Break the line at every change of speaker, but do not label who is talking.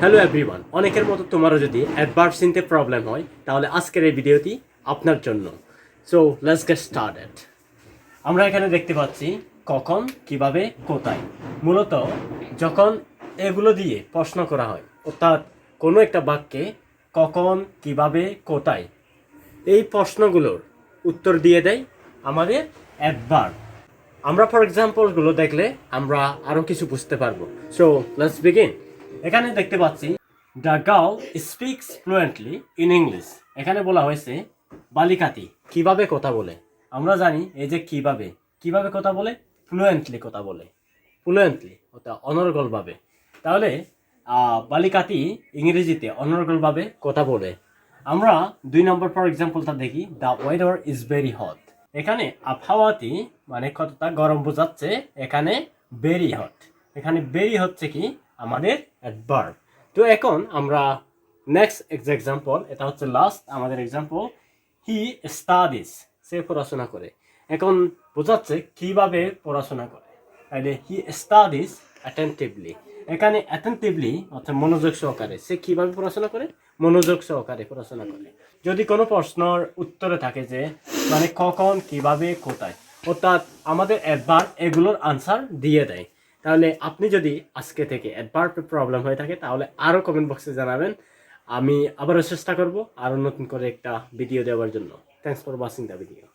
Hello everyone অনেকের মতো তোমারও যদি অ্যাডভার্ব চিনতে প্রবলেম হয়, তাহলে আজকের এই ভিডিওটি আপনার জন্য। সো লেটস গেট স্টার্টেড আমরা এখানে দেখতে পাচ্ছি কখন, কীভাবে, কোথায়। মূলত যখন এগুলো দিয়ে প্রশ্ন করা হয়, অর্থাৎ কোনো একটা বাক্যে কখন, কীভাবে, কোথায়, এই প্রশ্নগুলোর উত্তর দিয়ে দেয় আমাদের অ্যাডভার্ব আমরা ফর এক্সাম্পলগুলো দেখলে আমরা আরও কিছু বুঝতে পারব। সো লেটস বিগিন এখানে দেখতে পাচ্ছি the girl speaks fluently in English এখানে বলা হয়েছে বালিকাতি। কীভাবে কথা বলে? আমরা জানি এই যে কীভাবে। কীভাবে কথা বলে? ফ্লুয়েন্টলি কথা বলে। ফ্লুয়েন্টলি অর্থাৎ অনর্গলভাবে। তাহলে আহ, বালিকাটি ইংরেজিতে অনর্গলভাবে কথা বলে। আমরা দুই নম্বর ফর এক্সাম্পলটা দেখি the weather is very hot এখানে আবহাওয়াটি মানে কতটা গরম বোঝাচ্ছে এখানে ভেরি হট এখানে ভেরি হচ্ছে কি আমাদের অ্যাডভার্ব তো এখন আমরা নেক্সট এক্সাম্পল এটা হচ্ছে লাস্ট আমাদের এক্সাম্পল হি স্টাডিজ সে পড়াশোনা করে। এখন বোঝাচ্ছে কীভাবে পড়াশোনা করে। তাহলে হি স্টাডিজ অ্যাটেন্টিভলি এখানে অ্যাটেন্টিভলি অর্থাৎ মনোযোগ সহকারে, সে কীভাবে পড়াশোনা করে? মনোযোগ সহকারে পড়াশোনা করে। যদি কোনো প্রশ্নর উত্তরে থাকে যে মানে কখন, কীভাবে, কোথায়, অর্থাৎ আমাদের অ্যাডভার্ব এগুলোর আনসার দিয়ে দেয়। তাহলে আপনি যদি আজকে থেকে অ্যাডভার্ব প্রবলেম হয়ে থাকে, তাহলে আরও কমেন্ট বক্সে জানাবেন। আমি আবারও চেষ্টা করব আরও নতুন করে একটা ভিডিও দেওয়ার জন্য। Thanks for watching the video